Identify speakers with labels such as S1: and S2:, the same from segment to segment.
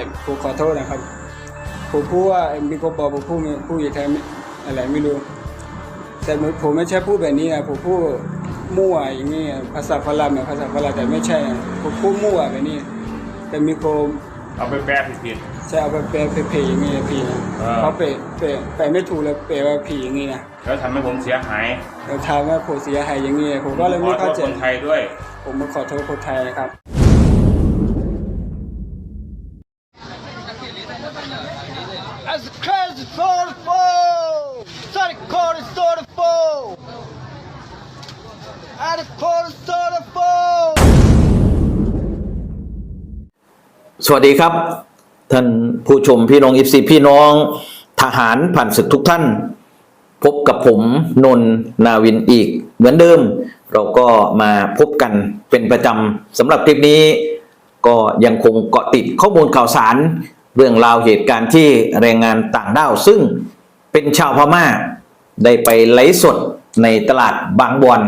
S1: แต่ผมขอโทษนะครับผมพูดว่ามีคนบอกผมพูดไม่พูดอย่างไทยไม่อะไรไม่รู้ แต่ผมไม่ใช่พูดแบบนี้นะผมพูดมั่วอย่างนี้ภาษาฝรั่งเนี่ยภาษาฝรั่งแต่ไม่ใช่นะผมพูดมั่วแบบนี้ แต่มีคน
S2: เอาไปแปลผิด
S1: จะเอาไปแปลเพยๆอย่างนี้นะพี่นะ
S2: อ่า
S1: เขาเปลเปลแปลไม่ถูกเลยแปลว่าผีอย่างนี้นะ
S2: ๆแล้วทำให้ผมเสียหาย
S1: เราถามว่าผมเสียหายอย่างนี้ผมก็เลย
S2: ข
S1: ไม่
S2: อโท
S1: เข้า
S2: ษ
S1: ใจ
S2: คนไทยด้วย
S1: ผมมาขอโทษคนไทยนะครับ
S3: of fall. At the cord is sort of fall.
S4: สวัสดีครับ ท่านผู้ชมพี่น้องอิฟซีพี่น้องทหารผ่านศึกทุกท่าน พบกับผมนนทนาวินอีก เหมือนเดิม เราก็มาพบกันเป็นประจำสำหรับคลิปนี้ก็ยังคงเกาะติดข้อมูลข่าวสาร เรื่องราวเหตุการณ์ที่แรงงานต่างด้าวซึ่งเป็นชาวพม่า ได้ไปไลฟ์สดในตลาดบางบอน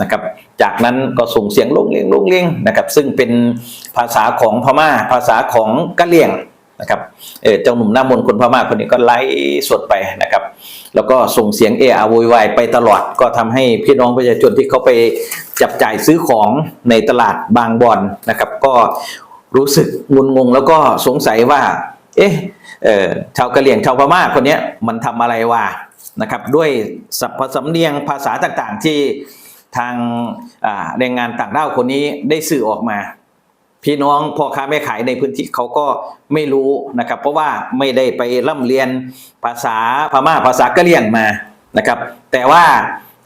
S4: นะครับ จากนั้นก็ส่งเสียงลุกเลียงลุกเลียงนะครับ ซึ่งเป็นภาษาของพม่า ภาษาของกะเหรี่ยงนะครับเออเจ้าหนุ่มหน้ามนคนพม่าคนนี้ก็ไลฟ์สดไปนะครับ แล้วก็ส่งเสียงเออาโวยวายไปตลอดก็ทำให้พี่น้องประชาชนที่เขาไปจับจ่ายซื้อของในตลาดบางบอนนะครับ ก็ รู้สึกงุนงงแล้วก็สงสัยว่า เอ๊ะชาวกะเหรี่ยงชาวพม่าคนนี้มันทำอะไรวะนะครับด้วยสัพพสำเนียงภาษาต่างๆที่ทางแรงงานต่างด้าวคนนี้ได้สื่อออกมา พี่น้องพ่อค้าแม่ขายในพื้นที่เขาก็ไม่รู้นะครับ เพราะว่าไม่ได้ไปร่ำเรียนภาษาพม่าภาษากะเหรี่ยงมานะครับ แต่ว่า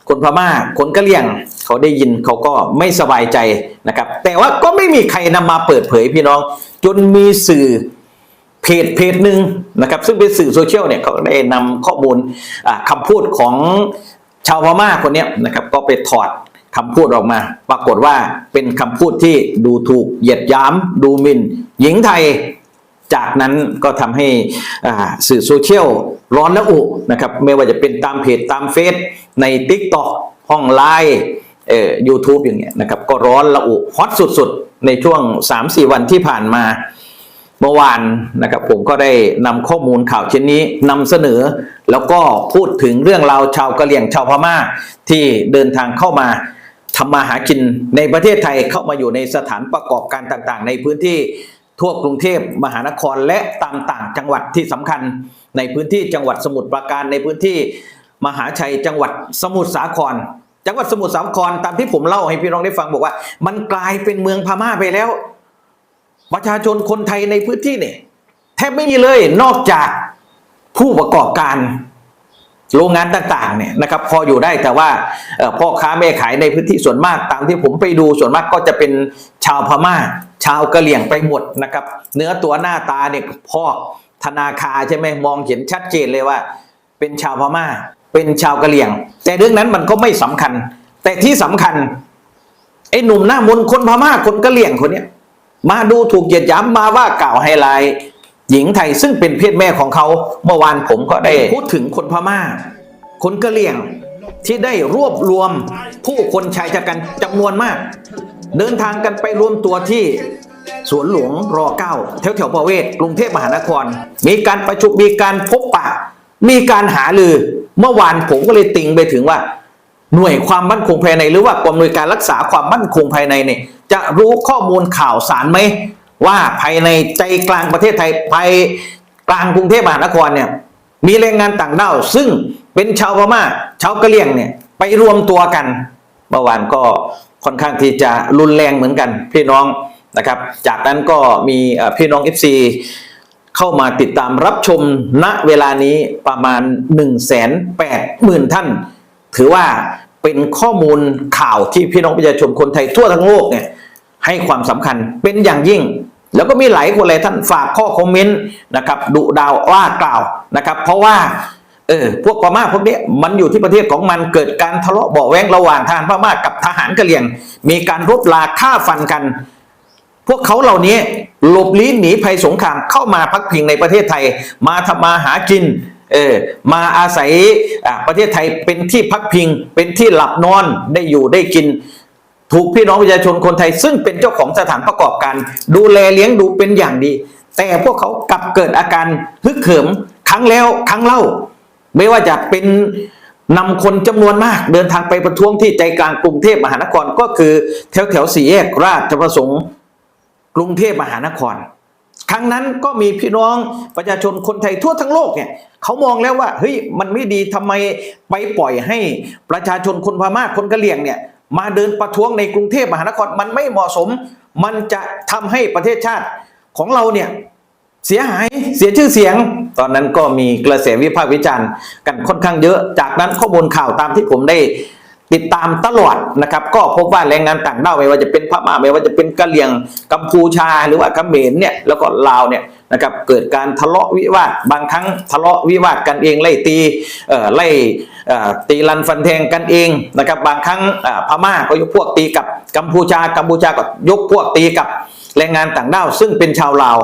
S4: คนพม่าคนกะเหรี่ยงเขาได้ยินเขาก็ไม่สบายใจนะครับ แต่ว่าก็ไม่มีใครนำมาเปิดเผยพี่น้อง จนมีสื่อเพจเพจหนึ่งนะครับ ซึ่งเป็นสื่อโซเชียลเนี่ยเขาได้นำข้อมูลอ่าคำพูดของชาวพม่าคนเนี้ยนะครับ ก็ไปถอดคำพูดออกมา ปรากฏว่าเป็นคำพูดที่ดูถูกเหยียดยามดูหมิ่น หญิงไทยจากนั้นก็ทำให้สื่อโซเชียลร้อนและอุนะครับ ไม่ว่าจะเป็นตามเพจตามเฟซ ใน t ิ k t o k ห้องไลน์เอ่อยูทูบอย่างเงี้ยนะครับ ก็ร้อนละอุฮอตสุดๆ ในช่วง 3-4 วันที่ผ่านมาเมื่อวานนะครับผมก็ได้นำข้อมูลข่าวเช่นนี้นำเสนอ แล้วก็พูดถึงเรื่องราวชาวกะเหรี่ยงชาวพม่า ที่เดินทางเข้ามาทำมาหากินในประเทศไทยเข้ามาอยู่ในสถานประกอบการต่างๆ ในพื้นที่ทั่วกรุงเทพมหานครและตามต่างจังหวัดที่สำคัญในพื้นที่จังหวัดสมุทรปราการในพื้นที่ มหาชัยจังหวัดสมุทรสาคร จังหวัดสมุทรสาครตามที่ผมเล่าให้พี่น้องได้ฟังบอกว่า มันกลายเป็นเมืองพม่าไปแล้ว ประชาชนคนไทยในพื้นที่เนี่ยแทบไม่มีเลยนอกจากผู้ประกอบการโรงงานต่างๆเนี่ยนะครับพออยู่ได้แต่ว่าพ่อค้าแม่ขายในพื้นที่ส่วนมากตามที่ผมไปดูส่วนมากก็จะเป็นชาวพม่า ชาวกะเหรี่ยงไปหมดนะครับ เนื้อตัวหน้าตาเนี่ยพอกธนาคาใช่ไหมมองเห็นชัดเจนเลยว่า เป็นชาวพม่า เป็นชาวกะเหรี่ยง แต่เรื่องนั้นมันก็ไม่สำคัญ แต่ที่สำคัญไอ้หนุ่มหน้ามนคนพม่าคนกะเหรี่ยงคนเนี้ยมาดูถูกเหยียดหยามมาว่ากล่าวไฮไลท์หญิงไทยซึ่งเป็นเพศแม่ของเขาเมื่อวานผมก็ได้พูดถึงคนพม่า คนกะเหรี่ยงที่ได้รวบรวมผู้คนชายชะกันจำนวนมาก เดินทางกันไปรวมตัวที่สวนหลวงรอเก้าแถวแถวประเวศกรุงเทพมหานคร มีการประชุมมีการพบปะ มีการหาลือ เมื่อวานผมก็เลยติงไปถึงว่า หน่วยความมั่นคงภายใน หรือว่ากองอำนวยการรักษาความมั่นคงภายในเนี่ยจะรู้ข้อมูลข่าวสารไหมว่าภายในใจกลางประเทศไทยภายกลางกรุงเทพมหานครเนี่ยมีแรงงานต่างด้าวซึ่งเป็นชาวพม่าชาวกะเหรี่ยงเนี่ยไปรวมตัวกันเมื่อวานก็ค่อนข้างที่จะรุนแรงเหมือนกันพี่น้องนะครับ จากนั้นก็มีพี่น้อง FC เข้ามาติดตามรับชมณเวลานี้ประมาณ 1 8 0 0 0 0 ท่าน ถือว่าเป็นข้อมูลข่าวที่พี่น้องประชาชนคนไทยทั่วทั้งโลกเนี่ยให้ความสำคัญเป็นอย่างยิ่ง แล้วก็มีหลายคนเลยท่านฝากข้อคอมเมนต์นะครับดุดาวว่ากล่าวนะครับ เพราะว่าเออพวกพม่าพวกนี้มันอยู่ที่ประเทศของมันเกิดการทะเลาะเบาแวงระหว่างทหารพม่ากับทหารกะเหรี่ยง มีการรบลาฆ่าฟันกัน พวกเขาเหล่านี้หลบลี้หนีภัยสงครามเข้ามาพักพิงในประเทศไทย มาทำมาหากินเออมาอาศัยประเทศไทยเป็นที่พักพิง เป็นที่หลับนอนได้อยู่ได้กิน ถูกพี่น้องประชาชนคนไทย ซึ่งเป็นเจ้าของสถานประกอบการ ดูแลเลี้ยงดูเป็นอย่างดี แต่พวกเขากลับเกิดอาการฮึกเหิมครั้งแล้วครั้งเล่า ไม่ว่าจะเป็นนำคนจำนวนมากเดินทางไปประท้วงที่ใจกลางกรุงเทพมหานครก็คือแถวแถวสี่แยกราชประสงค์ กรุงเทพมหานคร ครั้งนั้นก็มีพี่น้องประชาชนคนไทยทั่วทั้งโลกเนี่ยเขามองแล้วว่าเฮ้ยมันไม่ดีทำไมไปปล่อยให้ประชาชนคนพม่าคนกะเหรี่ยงเนี่ยมาเดินประท้วงในกรุงเทพมหานครมันไม่เหมาะสม มันจะทำให้ประเทศชาติของเราเนี่ยเสียหายเสียชื่อเสียง ตอนนั้นก็มีกระแสวิพากษ์วิจารณ์กันค่อนข้างเยอะ จากนั้นข้อมูลข่าวตามที่ผมได้ ติดตามตลอดนะครับ ก็พบว่าแรงงานต่างด้าวไม่ว่าจะเป็นพม่าไม่ว่าจะเป็นกะเหรี่ยงกัมพูชาหรือว่าเขมรเนี่ยแล้วก็ลาวเนี่ยนะครับเกิดการทะเลาะวิวาทบางครั้งทะเลาะวิวาทกันเองไล่ตีเอ่อไล่เอ่อตีรันฟันแทงกันเองนะครับบางครั้งพม่าก็ยกพวกตีกับกัมพูชากัมพูชาก็ยกพวกตีกับแรงงานต่างด้าวซึ่งเป็นชาวลาว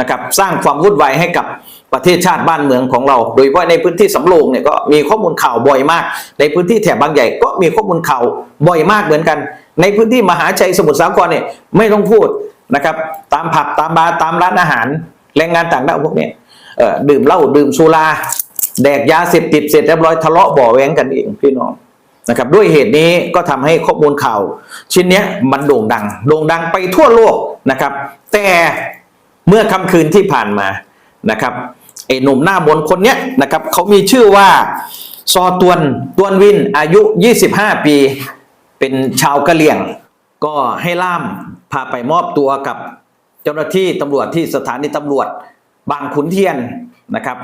S4: นะครับสร้างความวุ่นวายให้กับ ประเทศชาติบ้านเมืองของเรา โดยเฉพาะในพื้นที่สำโรงเนี่ยก็มีข้อมูลข่าวบ่อยมาก ในพื้นที่แถบบางใหญ่ก็มีข้อมูลข่าวบ่อยมากเหมือนกัน ในพื้นที่มหาชัยสมุทรสาครเนี่ยไม่ต้องพูดนะครับตามผับตามบาร์ตามร้านอาหารแรงงานต่างด้าวพวกนี้ดื่มเหล้าดื่มสุราแดกยาเสพติดเสร็จเรียบร้อยทะเลาะบ่อแว้งกันเองพี่น้องนะครับด้วยเหตุนี้ก็ทำให้ข้อมูลข่าว ชิ้นนี้มันโด่งดัง โด่งดังไปทั่วโลกนะครับ แต่เมื่อค่ำคืนที่ผ่านมา นะครับไอ้หนุ่มหน้ามนคนเนี้ยนะครับเขามีชื่อว่าซอตวนตวนวินอายุ 25 ปี เป็นชาวกะเหรี่ยง ก็ให้ล่ามพาไปมอบตัวกับเจ้าหน้าที่ตำรวจที่สถานีตำรวจบางขุนเทียนนะครับ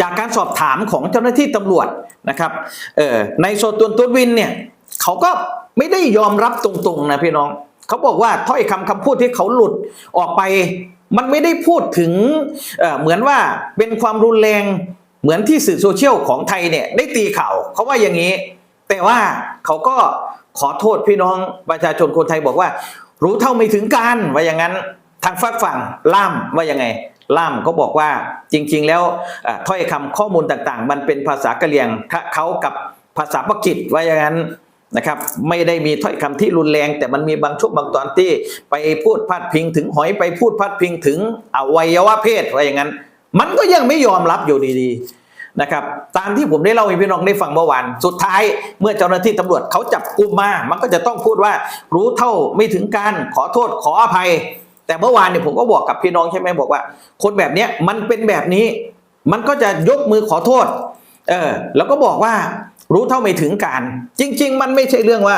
S4: จากการสอบถามของเจ้าหน้าที่ตำรวจนะครับเออในโซตวนตวนวินเนี่ยเขาก็ไม่ได้ยอมรับตรงๆนะพี่น้อง เขาบอกว่าถ้อยคำคำพูดที่เขาหลุดออกไป มันไม่ได้พูดถึงเเหมือนว่าเป็นความรุนแรงเหมือนที่สื่อโซเชียลของไทยเนี่ยได้ตีข่าวเขาว่าอย่างนี้ แต่ว่าเขาก็ขอโทษพี่น้องประชาชนคนไทยบอกว่า รู้เท่าไม่ถึงการว่าอย่างนั้นทางฝากฝั่งล่ามว่ายังไง ล่ามก็บอกว่าจริง ๆ แล้วถ้อยคำข้อมูลต่างๆ มันเป็นภาษากะเหรี่ยงเขากับภาษาปากีสว่าอย่างนั้น นะครับไม่ได้มีถ้อยคำที่รุนแรง แต่มันมีบางช่วงบางตอนที่ ไปพูดพาดพิงถึงหอยไปพูดพาดพิงถึงอวัยวะเพศว่าอย่างนั้น มันก็ยังไม่ยอมรับอยู่ดีๆนะครับตามที่ผมได้เล่าให้พี่น้องได้ฟังเมื่อวานสุดท้ายเมื่อเจ้าหน้าที่ตำรวจเขาจับกุมมา มันก็จะต้องพูดว่ารู้เท่าไม่ถึงการขอโทษขออภัย แต่เมื่อวานเนี่ยผมก็บอกกับพี่น้องใช่ไหมบอกว่า คนแบบเนี้ยมันเป็นแบบนี้ มันก็จะยกมือขอโทษเออแล้วก็บอกว่า รู้เท่าไม่ถึงการ จริง ๆ มันไม่ใช่เรื่องว่า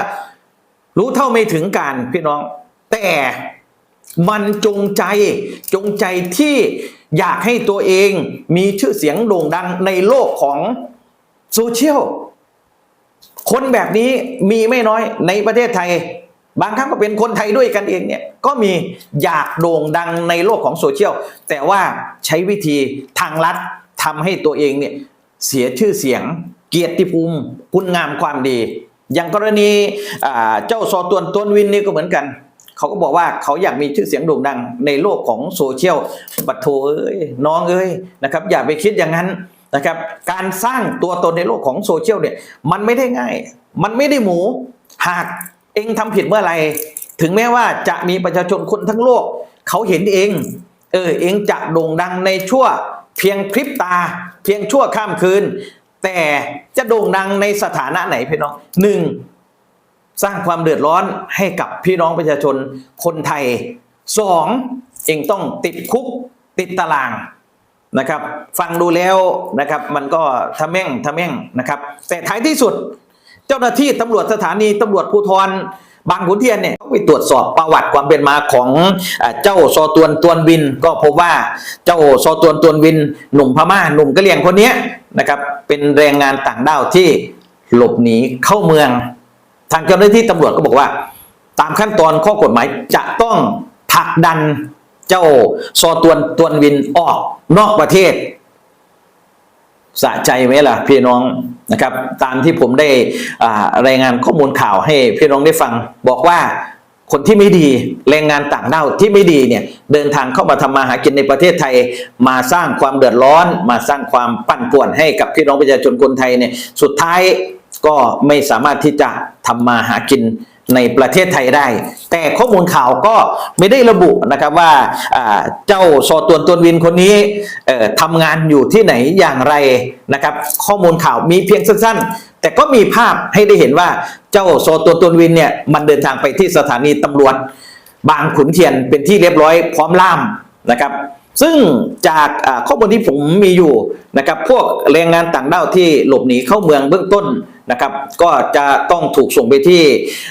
S4: รู้เท่าไม่ถึงการพี่น้อง แต่มันจงใจจงใจที่อยากให้ตัวเองมีชื่อเสียงโด่งดังในโลกของโซเชียลคนแบบนี้มีไม่น้อยในประเทศไทย บางครั้งก็เป็นคนไทยด้วยกันเองเนี่ยก็มีอยากโด่งดังในโลกของโซเชียลแต่ว่าใช้วิธีทางลัดทำให้ตัวเองเนี่ยเสียชื่อเสียง เกียรติภูมิคุณงามความดี อย่างกรณีเจ้าซอตวนตวนวินนี่ก็เหมือนกัน เขาก็บอกว่าเขาอยากมีชื่อเสียงโด่งดังในโลกของโซเชียลบัตโทเอ้ยน้องเอ้ยนะครับ อย่าไปคิดอย่างนั้นนะครับการสร้างตัวตนในโลกของโซเชียลเนี่ยมันไม่ได้ง่าย มันไม่ได้หมู หากเองทำผิดเมื่อไหร่ถึงแม้ว่าจะมีประชาชนคนทั้งโลก เขาเห็นเองเออเองจะโด่งดังในชั่วเพียงพริบตา เพียงชั่วข้ามคืน แต่จะโด่งดังในสถานะไหนพี่น้องหนึ่งสร้างความเดือดร้อนให้กับพี่น้องประชาชนคนไทยสองเองต้องติดคุกติดตารางนะครับ ฟังดูแล้วนะครับ มันก็ทะแม่งทะแม่งนะครับ แต่ท้ายที่สุด เจ้าหน้าที่ตำรวจสถานีตำรวจภูธรบางขุนเทียนเนี่ยเขาไปตรวจสอบประวัติความเป็นมาของเอ่อเจ้าซอตวนตวนวิน ก็พบว่าเจ้าซอตวนตวนวิน หนุ่มพม่าหนุ่มกะเหรี่ยงคนนี้นะครับ เป็นแรงงานต่างด้าวที่หลบหนีเข้าเมือง ทางเจ้าหน้าที่ตำรวจก็บอกว่า ตามขั้นตอนข้อกฎหมายจะต้องผลักดันเจ้าซอตวนตวนวินออกนอกประเทศสะใจไหมล่ะพี่น้องนะครับ ตามที่ผมได้รายงานข้อมูลข่าวให้พี่น้องได้ฟังบอกว่า คนที่ไม่ดีแรงงานต่างด้าวที่ไม่ดีเนี่ยเดินทางเข้ามาทำมาหากินในประเทศไทย มาสร้างความเดือดร้อน มาสร้างความปั่นป่วนให้กับพี่น้องประชาชนคนไทยเนี่ยสุดท้ายก็ไม่สามารถที่จะทำมาหากินในประเทศไทยได้ แต่ข้อมูลข่าวก็ไม่ได้ระบุนะครับว่าเจ้าซอตวนตวนวินคนนี้ทำงานอยู่ที่ไหนอย่างไรนะครับ ข้อมูลข่าวมีเพียงสั้นๆ แต่ก็มีภาพให้ได้เห็นว่าเจ้าโซอตวตวนวินเนี่ยมันเดินทางไปที่สถานีตำรวจ บางขุนเทียนเป็นที่เรียบร้อยพร้อมล่ามนะครับ ซึ่งจากข้อมูลที่ผมมีอยู่นะครับพวกแรงงานต่างด้าวที่หลบหนีเข้าเมืองเบื้องต้นนะครับ ก็จะต้องถูกส่งไปที่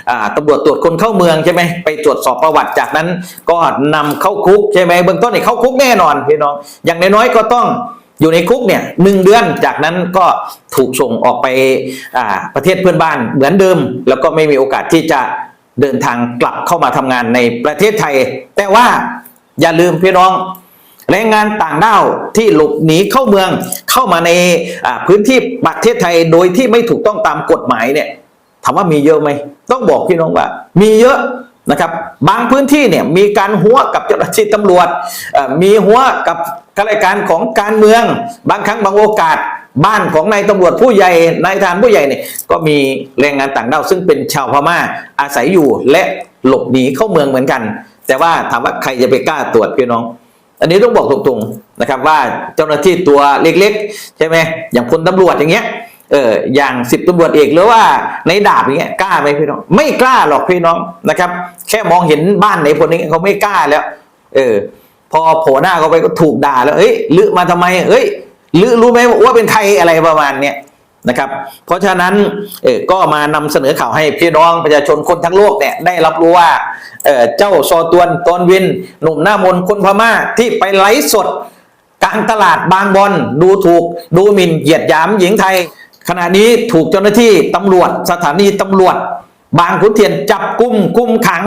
S4: อ่าตำรวจตรวจคนเข้าเมืองใช่ไหมไปตรวจสอบประวัติจากนั้น ก็นำเข้าคุกใช่ไหมเบื้องต้นเนี่ยเข้าคุกแน่นอนพี่น้องอย่างน้อยๆก็ต้อง อยู่ในคุกเนี่ยหนึ่งเดือนจากนั้นก็ถูกส่งออกไปประเทศเพื่อนบ้านเหมือนเดิม แล้วก็ไม่มีโอกาสที่จะเดินทางกลับเข้ามาทำงานในประเทศไทย แต่ว่าอย่าลืมพี่น้องแรงงานต่างด้าวที่หลบหนีเข้าเมืองเข้ามาในพื้นที่ประเทศไทยโดยที่ไม่ถูกต้องตามกฎหมายเนี่ยถามว่ามีเยอะไหมต้องบอกพี่น้องว่า มีเยอะ นะครับบางพื้นที่เนี่ยมีการหัวกับเจ้าหน้าที่ตำรวจมีหัวกับข้าราชการของการเมือง บางครั้งบางโอกาสบ้านของนายตำรวจผู้ใหญ่นายทหารผู้ใหญ่เนี่ยก็มีแรงงานต่างด้าวซึ่งเป็นชาวพม่าอาศัยอยู่และหลบหนีเข้าเมืองเหมือนกัน แต่ว่าถามว่าใครจะไปกล้าตรวจพี่น้อง อันนี้ต้องบอกตรงๆนะครับว่าเจ้าหน้าที่ตัวเล็กๆ ใช่ไหมอย่างพลตำรวจอย่างเงี้ย เอออย่างสิบตำรวจเอกหรือว่าในดาบอย่างเงี้ยกล้าไหมพี่น้อง ไม่กล้าหรอกพี่น้องนะครับ แค่มองเห็นบ้านไหนคนนี้เขาไม่กล้าแล้ว เออ พอโผล่หน้าเขาไปก็ถูกด่าแล้วเฮ้ยลือมาทำไมเฮ้ยลือรู้ไหมว่าเป็นใครอะไรประมาณเนี้ยนะครับ เพราะฉะนั้นเออก็มานำเสนอข่าวให้พี่น้องประชาชนคนทั้งโลกเนี่ยได้รับรู้ว่าเออเจ้าซอตวนตอนวิน หนุ่มหน้ามนคนพม่าที่ไปไลฟ์สดกลางตลาดบางบอนดูถูก ดูหมิ่นเหยียดหยามหญิงไทย ขณะนี้ถูกเจ้าหน้าที่ตำรวจสถานีตำรวจ บางขุนเทียนจับกุมกุมขัง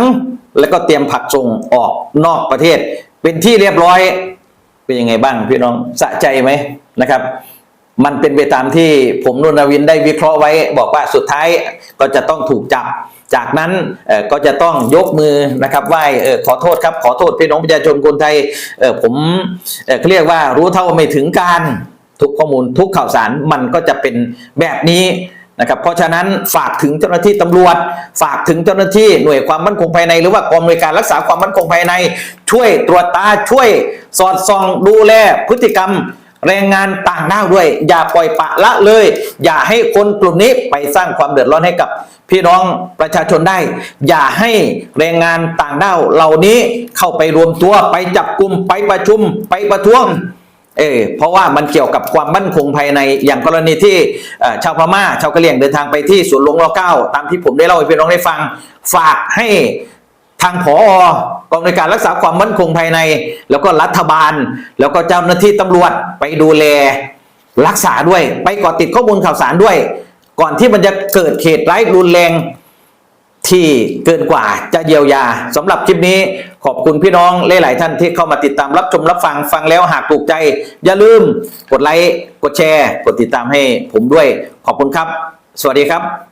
S4: แล้วก็เตรียมผลักส่งออกนอกประเทศ เป็นที่เรียบร้อยเป็นยังไงบ้างพี่น้องสะใจไหมนะครับ มันเป็นไปตามที่ผมนุนวินได้วิเคราะห์ไว้ บอกว่าสุดท้ายก็จะต้องถูกจับ จากนั้นก็จะต้องยกมือนะครับไหว้ขอโทษครับขอโทษพี่น้องประชาชนคนไทยผมเเรียกว่ารู้เท่าไม่ถึงการ ทุกข้อมูลทุกข่าวสารมันก็จะเป็นแบบนี้นะครับเพราะฉะนั้นฝากถึงเจ้าหน้าที่ตำรวจ ฝากถึงเจ้าหน้าที่หน่วยความมั่นคงภายใน หรือว่ากองบริการรักษาความมั่นคงภายใน ช่วยตรวจตาช่วยสอดส่องดูแลพฤติกรรม แรงงานต่างด้าวด้วย อย่าปล่อยปะละเลย อย่าให้คนกลุ่มนี้ไปสร้างความเดือดร้อนให้กับพี่น้องประชาชนได้ อย่าให้แรงงานต่างด้าวเหล่านี้เข้าไปรวมตัวไปจับกลุ่มไปประชุมไปประท้วง เออเพราะว่ามันเกี่ยวกับความมั่นคงภายในอย่างกรณีที่ชาวพม่า ชาวกะเหรี่ยงเดินทางไปที่สวนหลวงรอเก้าตามที่ผมได้เล่าให้พี่น้องได้ฟังฝากให้ทางผอกองในการรักษาความมั่นคงภายใน แล้วก็รัฐบาล แล้วก็เจ้าหน้าที่ตำรวจไปดูแลรักษาด้วย ไปกาะติดข้อมูลข่าวสารด้วย ก่อนที่มันจะเกิดเหตุร้ายรุนแรง ที่เกินกว่าจะเยียวยาสำหรับคลิปนี้ขอบคุณพี่น้องหลายๆท่านที่เข้ามาติดตามรับชมรับฟังฟังแล้วหากถูกใจ อย่าลืมกดไลค์กดแชร์ กดติดตามให้ผมด้วยขอบคุณครับ สวัสดีครับ